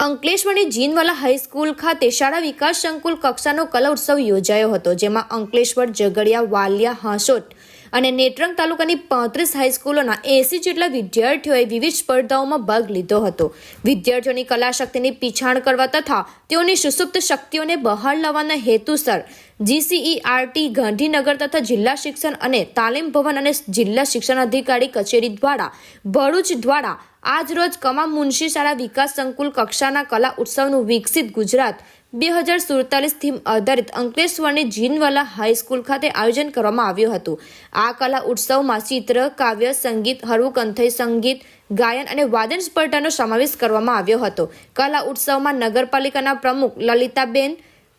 અંકલેશ્વરની Jinwala high school ખાતે શાળા વિકાસ સંકુલ કક્ષાનો કલા ઉત્સવ યોજાયો હતો, જેમાં અંકલેશ્વર ઝઘડિયા વાલિયા હાંસોટ અને નેત્રંગ તાલુકાની પાંત્રીસ હાઈસ્કૂલોના એસી જેટલા વિદ્યાર્થીઓએ વિવિધ સ્પર્ધાઓમાં ભાગ લીધો હતો. વિદ્યાર્થીઓની કલા શક્તિની પીછાણ કરવા તથા તેઓની સુસુપ્ત શક્તિઓને બહાર લાવવાના હેતુસર જીસીઈઆરટી ગાંધીનગર તથા જિલ્લા શિક્ષણ અને તાલીમ ભવન અને જિલ્લા શિક્ષણ અધિકારી કચેરી દ્વારા, ભરૂચ દ્વારા આજ રોજ કમા મુનશી શાળા વિકાસ સંકુલ કક્ષાના કલા ઉત્સવનું વિકસિત ગુજરાત બે હજાર સુડતાલીસ થીમ આધારિત અંકલેશ્વરની જીનવાલા હાઈસ્કૂલ ખાતે આયોજન કરવામાં આવ્યું હતું. આ કલા ઉત્સવમાં ચિત્ર, કાવ્ય, સંગીત હળવું કંથઈ સંગીત, ગાયન અને વાદન સ્પર્ધાનો સમાવેશ કરવામાં આવ્યો હતો. કલા ઉત્સવમાં નગરપાલિકાના પ્રમુખ લલિતાબેન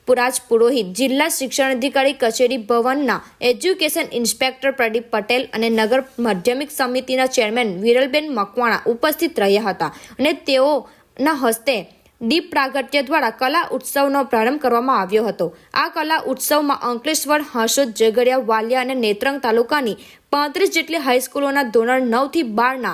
પુરાજ પુરોહિત, જિલ્લા શિક્ષણ અધિકારી કચેરી ભવનના એજ્યુકેશન ઇન્સ્પેક્ટર પ્રદીપ પટેલ અને નગર માધ્યમિક સમિતિના ચેરમેન વિરલબેન મકવાણા ઉપસ્થિત રહ્યા હતા અને તેઓના હસ્તે દીપ પ્રાગટ્ય દ્વારા કલા ઉત્સવનો પ્રારંભ કરવામાં આવ્યો હતો. આ કલા ઉત્સવમાં અંકલેશ્વર, હાંસોદ જગડિયા વાલિયા અને નેત્રંગ તાલુકાની પાંત્રીસ જેટલી હાઈસ્કૂલોના ધોરણ નવથી બારના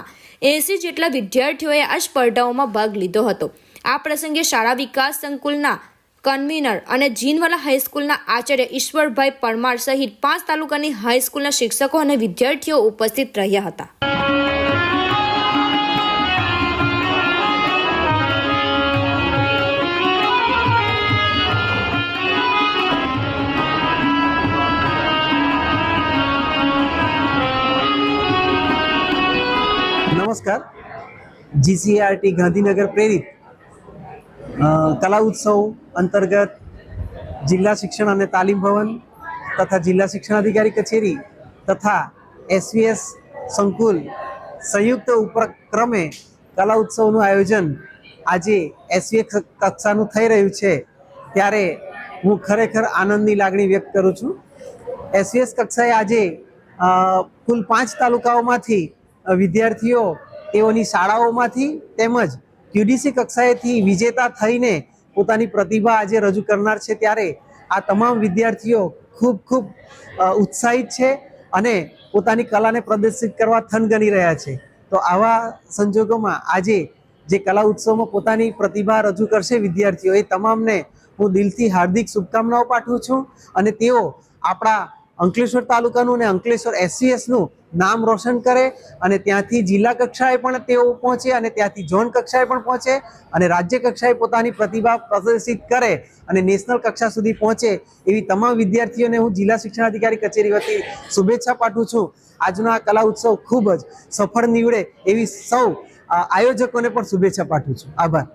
એંસી જેટલા વિદ્યાર્થીઓએ આ સ્પર્ધાઓમાં ભાગ લીધો હતો. આ પ્રસંગે શાળા વિકાસ સંકુલના કન્વીનર અને જીનવાલા હાઈસ્કૂલના આચાર્ય ઈશ્વરભાઈ પરમાર સહિત પાંચ તાલુકાની હાઈસ્કૂલના શિક્ષકો અને વિદ્યાર્થીઓ ઉપસ્થિત રહ્યા હતા. જીસીઆરટી ગાંધીનગર પ્રેરિત કલા ઉત્સવ અંતર્ગત જિલ્લા શિક્ષણ અને તાલીમ ભવન તથા જિલ્લા શિક્ષણ અધિકારી કચેરી તથા એસવીએસ સંકુલ સંયુક્ત ઉપક્રમે કલા ઉત્સવનું આયોજન આજે એસવીએસ કક્ષાનું થઈ રહ્યું છે. ત્યારે હું ખરેખર આનંદની લાગણી વ્યક્ત કરું છું. એસવીએસ કક્ષાએ આજે કુલ પાંચ તાલુકાઓમાંથી વિદ્યાર્થીઓ તેઓની શાળાઓમાંથી તેમજ ક્યુડીસી કક્ષાએથી વિજેતા થઈને પોતાની પ્રતિભા આજે રજૂ કરનાર છે ત્યારે આ તમામ વિદ્યાર્થીઓ ખૂબ ખૂબ ઉત્સાહિત છે અને પોતાની કલાને પ્રદર્શિત કરવા થનગની રહ્યા છે. તો આવા સંજોગોમાં આજે જે કલા ઉત્સવમાં પોતાની પ્રતિભા રજૂ કરશે વિદ્યાર્થીઓ, એ તમામને હું દિલથી હાર્દિક શુભકામનાઓ પાઠવું છું અને તેઓ આપણા અંકલેશ્વર તાલુકાનું અને અંકલેશ્વર એસસીએસનું નામ રોશન કરે અને ત્યાંથી જિલ્લા કક્ષાએ પણ તેઓ પહોંચે અને ત્યાંથી ઝોન કક્ષાએ પણ પહોંચે અને રાજ્ય કક્ષાએ પોતાની પ્રતિભા પ્રદર્શિત કરે અને નેશનલ કક્ષા સુધી પહોંચે એવી તમામ વિદ્યાર્થીઓને હું જિલ્લા શિક્ષણ અધિકારી કચેરી વતી શુભેચ્છા પાઠવું છું. આજનો આ કલા ઉત્સવ ખૂબ જ સફળ નીવડે એવી સૌ આયોજકોને પણ શુભેચ્છા પાઠવું છું. આભાર.